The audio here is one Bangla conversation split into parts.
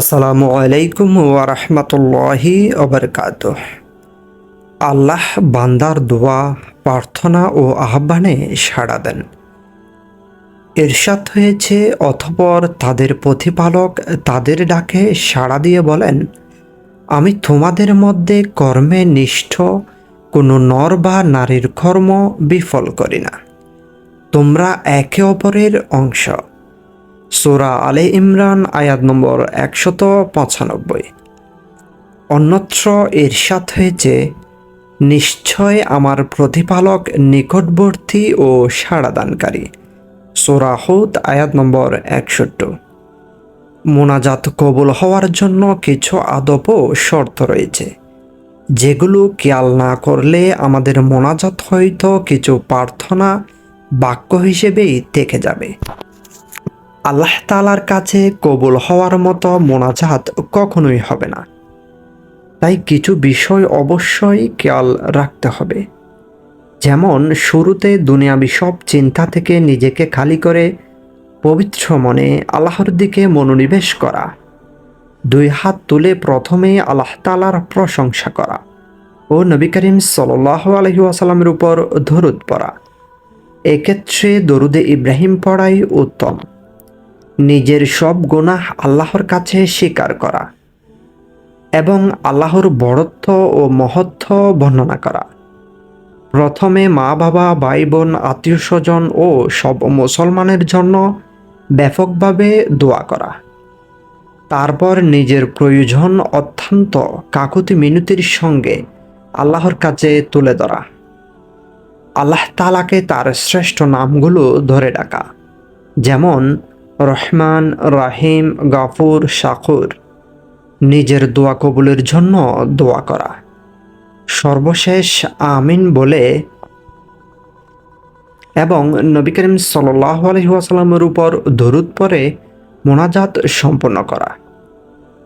আসসালামু আলাইকুম ওয়ারহমতুল্লাহি ওবরকাত আল্লাহ বান্দার দোয়া, প্রার্থনা ও আহ্বানে সাড়া দেন। এরশাদ হয়েছে অথপর তাদের প্রতিপালক তাদের ডাকে সাড়া দিয়ে বলেন, আমি তোমাদের মধ্যে কর্মে নিষ্ঠ, কোনো নর বা নারীর কর্ম বিফল করি না। তোমরা একে অপরের অংশ। সোরা আলে ইমরান, আয়াত নম্বর একশত পঁচানব্বই। অন্যত্র এরশাদ হয়েছে, নিশ্চয় আমার প্রতিপালক নিকটবর্তী ও সাড়াদানকারী সোরা হুদ, আয়াত নম্বর একষট্টি। মোনাজাত কবুল হওয়ার জন্য কিছু আদব শর্ত রয়েছে, যেগুলো খেয়াল না করলে আমাদের মোনাজাত হয়তো কিছু প্রার্থনা, বাক্য হিসেবেই থেকে যাবে। আল্লাহ তালার কাছে কবুল হওয়ার মতো মোনাজাত কখনোই হবে না। তাই কিছু বিষয় অবশ্যই খেয়াল রাখতে হবে। যেমন, শুরুতে দুনিয়াবি সব চিন্তা থেকে নিজেকে খালি করে পবিত্র মনে আল্লাহর দিকে মনোনিবেশ করা। দুই হাত তুলে প্রথমে আল্লাহ তালার প্রশংসা করা ও নবী করিম সাল্লাহ আলহি আসালামের উপর ধরুদ পড়া। এক্ষেত্রে দরুদে ইব্রাহিম পড়াই উত্তম। নিজের সব গুনাহ আল্লাহর কাছে স্বীকার করা এবং আল্লাহর বড়ত্ব ও মহত্ব বর্ণনা করা। প্রথমে মা, বাবা ভাই বোন আত্মীয় স্বজন ও সব মুসলমানের জন্য ব্যাপকভাবে দোয়া করা। তারপর নিজের প্রয়োজন অত্যন্ত কাকুতি মিনতির সঙ্গে আল্লাহর কাছে তুলে ধরা। আল্লাহ তালাকে তার শ্রেষ্ঠ নামগুলো ধরে ডাকা, যেমন রহমান, রাহিম, গাফুর, শাকুর। নিজের দোয়া কবুলের জন্য দোয়া করা। সর্বশেষ আমিন বলে এবং নবী করিম সাল্লাহ আলহিহাসাল্লামের উপর দরুদ পরে মোনাজাত সম্পন্ন করা।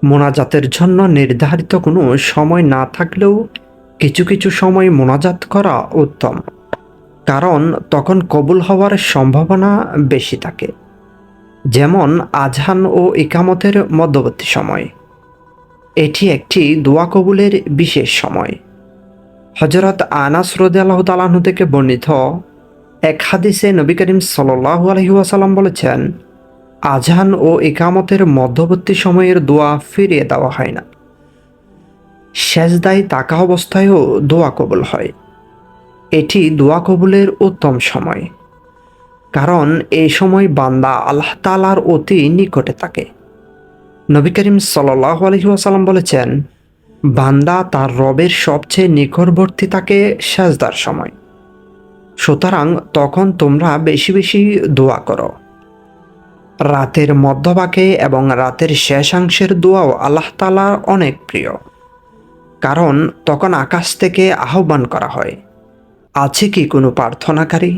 মোনাজাতের জন্য নির্ধারিত কোনো সময় না থাকলেও কিছু কিছু সময় মোনাজাত করা উত্তম। কারণ তখন কবুল হওয়ার সম্ভাবনা বেশি থাকে। যেমন আজহান ও ইকামতের মধ্যবর্তী সময়। এটি একটি দোয়া কবুলের বিশেষ সময়। হজরত আনাস রদে আল্লাহ তালাহু থেকে বর্ণিত এক হাদিসে নবী করিম সাল্লাহ আলহিউসালাম বলেছেন, আজহান ও ইকামতের মধ্যবর্তী সময়ের দোয়া ফিরিয়ে দেওয়া হয় না। শেষদায় তাকা অবস্থায়ও দোয়া কবুল হয়। এটি দোয়া কবুলের উত্তম সময়। কারণ এই সময় বান্দা আল্লাহ তালার অতি নিকটে থাকে। নবী করিম সাল্লাহ আলহিহাসাল্লাম বলেছেন, বান্দা তার রবের সবচেয়ে নিকটবর্তী থাকে সাজদার সময়। সুতরাং তখন তোমরা বেশি বেশি দোয়া করো। রাতের মধ্যভাগে এবং রাতের শেষাংশের দোয়াও আল্লাহ তালার অনেক প্রিয়। কারণ তখন আকাশ থেকে আহ্বান করা হয়, আছে কি কোনো প্রার্থনাকারী?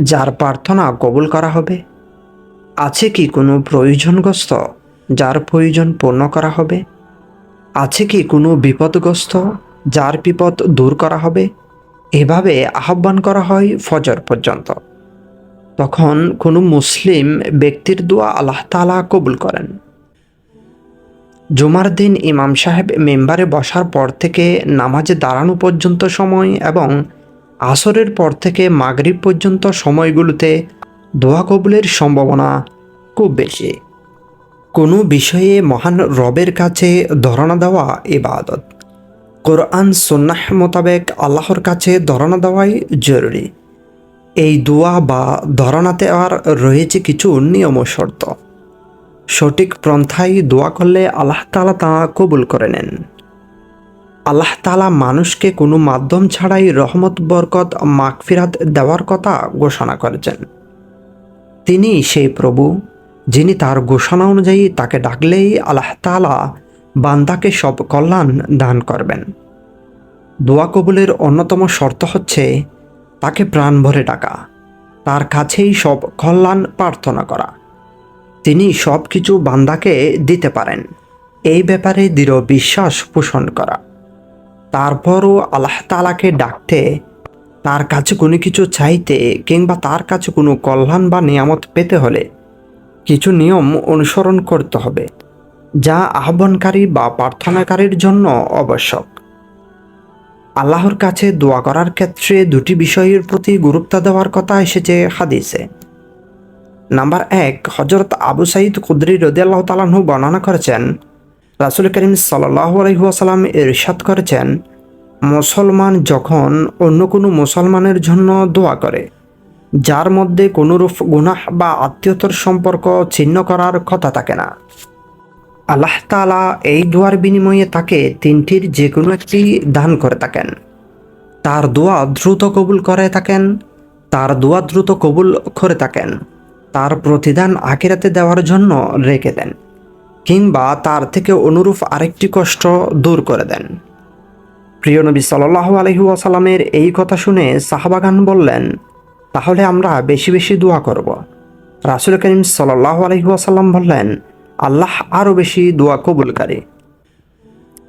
যার প্রার্থনা কবুল করা হবে। আছে কি কোনো প্রয়োজনগ্রস্ত যার প্রয়োজন পূর্ণ করা হবে? আছে কি কোনো বিপদগ্রস্ত যার বিপদ দূর করা হবে? এভাবে আহ্বান করা হয় ফজর পর্যন্ত। তখন কোনো মুসলিম ব্যক্তির দোয়া আল্লাহ তালা কবুল করেন। জুমার দিন ইমাম সাহেব মেম্বারে বসার পর থেকে নামাজে দাঁড়ানো পর্যন্ত সময় এবং আসরের পর থেকে মাগরিব পর্যন্ত সময়গুলোতে দোয়া কবুলের সম্ভাবনা খুব বেশি। কোনো বিষয়ে মহান রবের কাছে ধরনা দেওয়া ইবাদত। কোরআন সন্ন্যাহ মোতাবেক আল্লাহর কাছে ধরনা দেওয়াই জরুরি। এই দোয়া বা ধরনা দেওয়ার রয়েছে কিছু নিয়ম শর্ত। সঠিক পন্থায় দোয়া করলে আল্লাহ তালা তা কবুল করে নেন। আল্লাহ তালা মানুষকে কোনো মাধ্যম ছাড়াই রহমত, বরকত, মাগফিরাত দেওয়ার কথা ঘোষণা করেছেন। তিনি সেই প্রভু যিনি তার ঘোষণা অনুযায়ী তাকে ডাকলেই আল্লাহ তালা বান্দাকে সব কল্যাণ দান করবেন। দোয়া কবুলের অন্যতম শর্ত হচ্ছে তাকে প্রাণ ভরে ডাকা, তার কাছেই সব কল্যাণ প্রার্থনা করা। তিনি সব কিছু বান্দাকে দিতে পারেন। এই ব্যাপারে দৃঢ় বিশ্বাস পোষণ করা। তারপরও আল্লাহ তালাকে ডাকতে, তার কাছে কোনো কিছু চাইতে কিংবা তার কাছে কোনো কল্যাণ বা নিয়ামত পেতে হলে কিছু নিয়ম অনুসরণ করতে হবে, যা আহ্বানকারী বা প্রার্থনাকারীর জন্য আবশ্যক। আল্লাহর কাছে দোয়া করার ক্ষেত্রে দুটি বিষয়ের প্রতি গুরুত্ব দেওয়ার কথা এসেছে হাদিসে। নাম্বার এক হজরত আবু সাইদ কুদরি রদিয়াল্লাহ তালাহু বর্ণনা করেছেন রাসুল করিম সাল্লাহ আলহিহাসাল্লাম ইরশাদ করেছেন, মুসলমান যখন অন্য কোনো মুসলমানের জন্য দোয়া করে, যার মধ্যে কোনোরূপ গুনাহ বা আত্মীয়তার সম্পর্ক ছিন্ন করার কথা থাকে না। আল্লাহ তালা এই দোয়ার বিনিময়ে তাকে তিনটির যে কোনো একটি দান করে থাকেন। তার দোয়া দ্রুত কবুল করে থাকেন, তার দোয়া দ্রুত কবুল করে থাকেন, তার প্রতিদান আকিরাতে দেওয়ার জন্য রেখে দেন। কিংবা তার থেকে অনুরূপ আরেকটি কষ্ট দূর করে দেন। প্রিয় নবী সাল্লাহ আলহি আসালামের এই কথা শুনে সাহাবাগান বললেন, তাহলে আমরা বেশি বেশি দোয়া করব। রাসুল করিম সাল্লাহ আলহি আসাল্লাম বললেন, আল্লাহ আরও বেশি দোয়া কবুলকারী।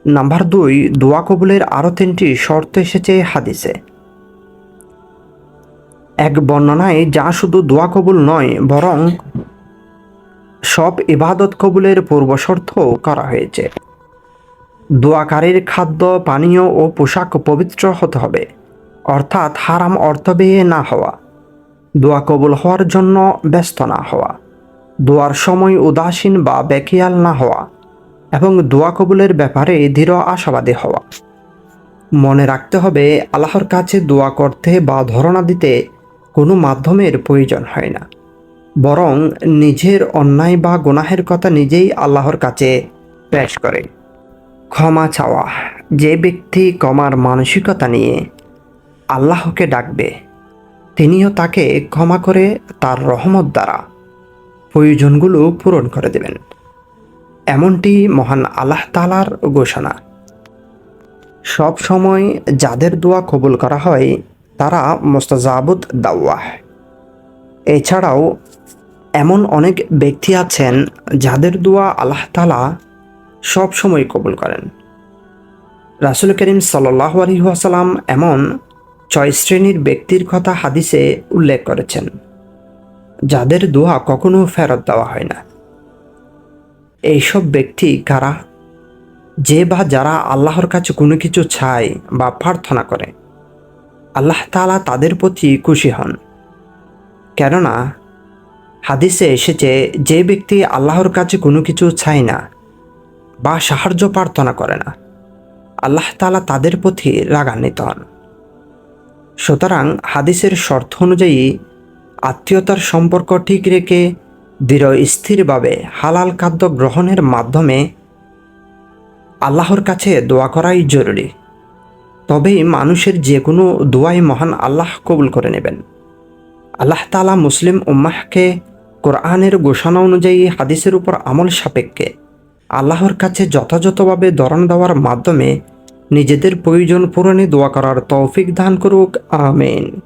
নাম্বার দুই, দোয়া কবুলের আরও তিনটি শর্ত এসেছে হাদিসে। এক বর্ণনায় যা শুধু দোয়া কবুল নয়, বরং সব ইবাদত কবুলের পূর্বশর্তও করা হয়েছে। দোয়াকারীর খাদ্য, পানীয় ও পোশাক পবিত্র হতে হবে, অর্থাৎ হারাম অর্থ বেয়ে না হওয়া। দোয়া কবুল হওয়ার জন্য ব্যস্ত না হওয়া, দোয়ার সময় উদাসীন বা বেকিয়াল না হওয়া এবং দোয়া কবুলের ব্যাপারে দৃঢ় আশাবাদী হওয়া। মনে রাখতে হবে, আল্লাহর কাছে দোয়া করতে বা ধরনা দিতে কোনো মাধ্যমের প্রয়োজন হয় না। বরং নিজের অন্যায় বা গুনাহের কথা নিজেই আল্লাহর কাছে পেশ করে। ক্ষমা চাওয়া, যে ব্যক্তি ক্ষমার মানসিকতা নিয়ে আল্লাহকে ডাকবে, তিনিও তাকে ক্ষমা করে তার রহমত দ্বারা প্রয়োজনগুলো পূরণ করে দেবেন। এমনটি মহান আল্লাহ তালার ঘোষণা। সব সময় যাদের দোয়া কবুল করা হয়, তারা মোস্তাজাবুদ দাওয়াহ। এছাড়াও এমন অনেক ব্যক্তি আছেন যাদের দোয়া আল্লাহ তালা সব সময় কবুল করেন। রাসুল করিম সাল্লাহ আলহিহাসাল্লাম এমন ছয় শ্রেণির ব্যক্তির কথা হাদিসে উল্লেখ করেছেন, যাদের দোয়া কখনো ফেরত দেওয়া হয় না। এইসব ব্যক্তি কারা? যে বা যারা আল্লাহর কাছে কোনো কিছু চায় বা প্রার্থনা করে, আল্লাহ তালা তাদের প্রতি খুশি হন। কেননা হাদিসে এসেছে, যে ব্যক্তি আল্লাহর কাছে কোনো কিছু চায় না বা সাহায্য প্রার্থনা করে না, আল্লাহ তালা তাদের প্রতি রাগান্বিত হন। সুতরাং হাদিসের শর্ত অনুযায়ী আত্মীয়তার সম্পর্ক ঠিক রেখে দৃঢ়, স্থিরভাবে হালাল খাদ্য গ্রহণের মাধ্যমে আল্লাহর কাছে দোয়া করাই জরুরি। তবেই মানুষের যে কোনো দোয়াই মহান আল্লাহ কবুল করে নেবেন। আল্লাহ তালা মুসলিম উম্মাহকে কোরআনের ঘোষণা অনুযায়ী হাদিসের উপর আমল সাপেক্ষে আল্লাহর কাছে যথাযথভাবে দরণ দেওয়ার মাধ্যমে নিজেদের প্রয়োজন পূরণে দোয়া করার তৌফিক দান করুক, আমেন।